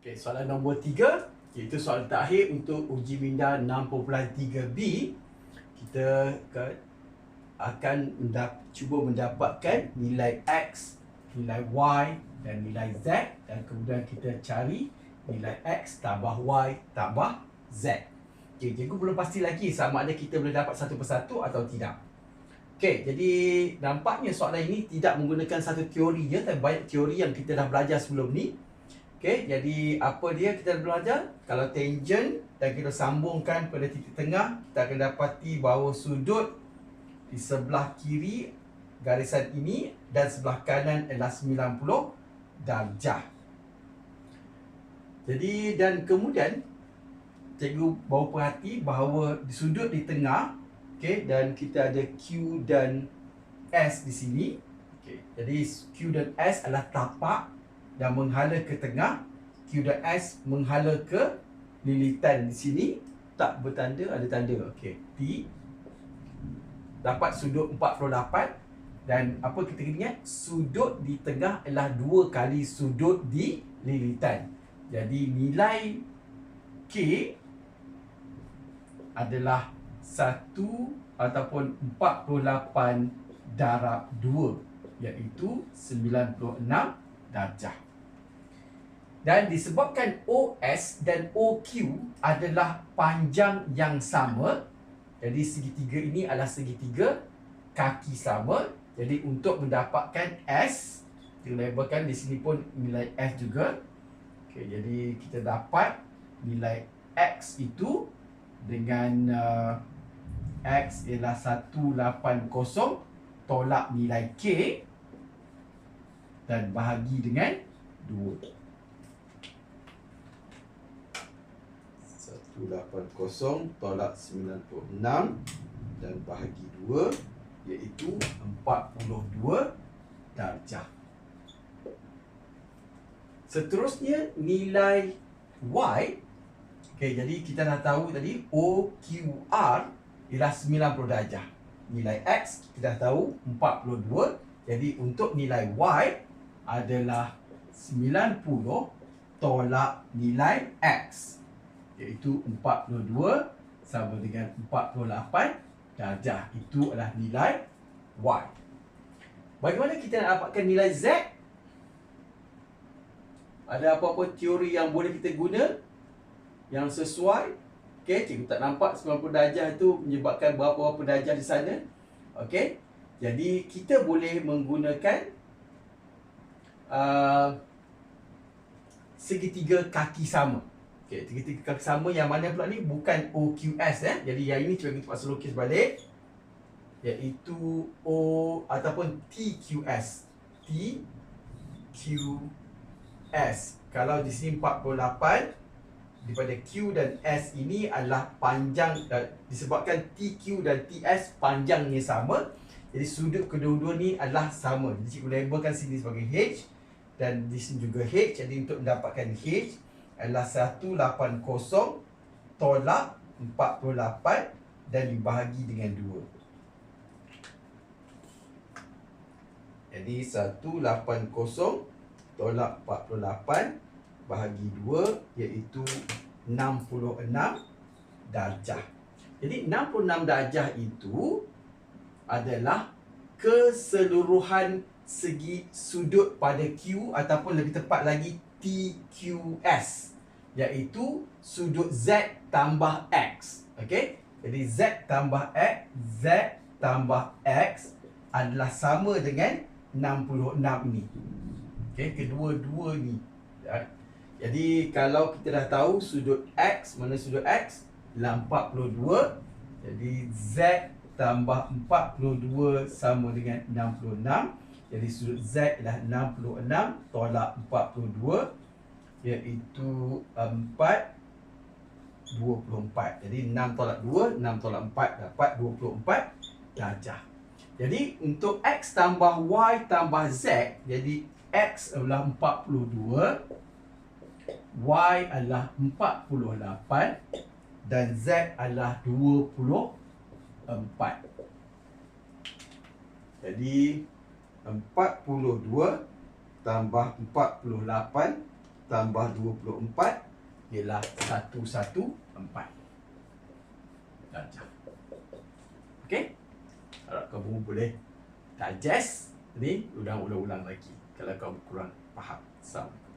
Okey, soalan nombor tiga iaitu soalan terakhir untuk uji minda 6.3B. Kita akan mendap, cuba mendapatkan nilai X, nilai Y dan nilai Z dan kemudian kita cari nilai X tambah Y tambah Z. Okey, cikgu belum pasti lagi sama ada kita boleh dapat satu persatu atau tidak. Okey, jadi nampaknya soalan ini tidak menggunakan satu teori ya, tapi banyak teori yang kita dah belajar sebelum ni. Okey, jadi apa dia kita belajar? Kalau tangent dan kita sambungkan pada titik tengah, kita akan dapati bahawa sudut di sebelah kiri garisan ini dan sebelah kanan adalah 90 darjah. Jadi dan kemudian cikgu bawa perhati bahawa di sudut di tengah okey dan kita ada Q dan S di sini. Okey. Jadi Q dan S adalah tapak dan menghala ke tengah Q dan S menghala ke lilitan di sini tak bertanda ada tanda. Okey. T dapat sudut 48 dan apa kita kena ingat? Sudut di tengah adalah dua kali sudut di lilitan. Jadi nilai K adalah 1 ataupun 48 darab 2 iaitu 96 darjah. Dan disebabkan OS dan OQ adalah panjang yang sama, jadi segitiga ini adalah segitiga kaki sama. Jadi untuk mendapatkan S, dilabelkan di sini pun nilai S juga. Okey, jadi kita dapat nilai X itu dengan uh, X ialah 180 tolak nilai K dan bahagi dengan 2. 180 tolak 96 dan bahagi 2 iaitu 42 darjah. Seterusnya nilai Y Okay, jadi kita dah tahu tadi OQR ialah 90 darjah. Nilai X kita dah tahu 42. Jadi untuk nilai Y adalah 90 tolak nilai X iaitu 42 sama dengan 48 darjah. Itu adalah nilai Y. Bagaimana kita nak dapatkan nilai Z? Ada apa-apa teori yang boleh kita guna yang sesuai Okey, cikgu tak nampak 90 darjah itu menyebabkan berapa-berapa darjah di sana Okey, jadi kita boleh menggunakan uh, segitiga kaki sama Okey, segitiga kaki sama yang mana pula ni? Bukan OQS eh. Jadi yang ini cuba kita paksa lukis balik. Iaitu O ataupun TQS TQS Kalau di sini 48 daripada Q dan S ini adalah panjang uh, disebabkan TQ dan TS panjangnya sama. Jadi sudut kedua-dua ni adalah sama. Jadi cikgu labelkan sini sebagai H dan di sini juga H. Jadi untuk mendapatkan H adalah 180 tolak 48 dan dibahagi dengan 2 jadi 180 tolak 48 bahagi 2 iaitu 66 darjah. Jadi 66 darjah itu adalah keseluruhan segi sudut pada Q ataupun lebih tepat lagi TQS iaitu sudut Z tambah X. Okey? Jadi Z tambah X, Z tambah X adalah sama dengan 66 ini. Okey, kedua-dua ni. Jadi kalau kita dah tahu sudut X, mana sudut X? Ialah 42. Jadi Z tambah 42 sama dengan 66. Jadi sudut Z ialah 66 tolak 42 iaitu 4 24. Jadi 6 tolak 2, 6 tolak 4 dapat 24 darjah. Jadi untuk X tambah Y tambah Z, jadi X adalah 42 Y adalah 48 dan Z adalah 24. Jadi 42 tambah 48 tambah 24 ialah 114 darjah. Okey? Harap kamu boleh digest ni ulang-ulang lagi kalau kamu kurang faham. Assalamualaikum.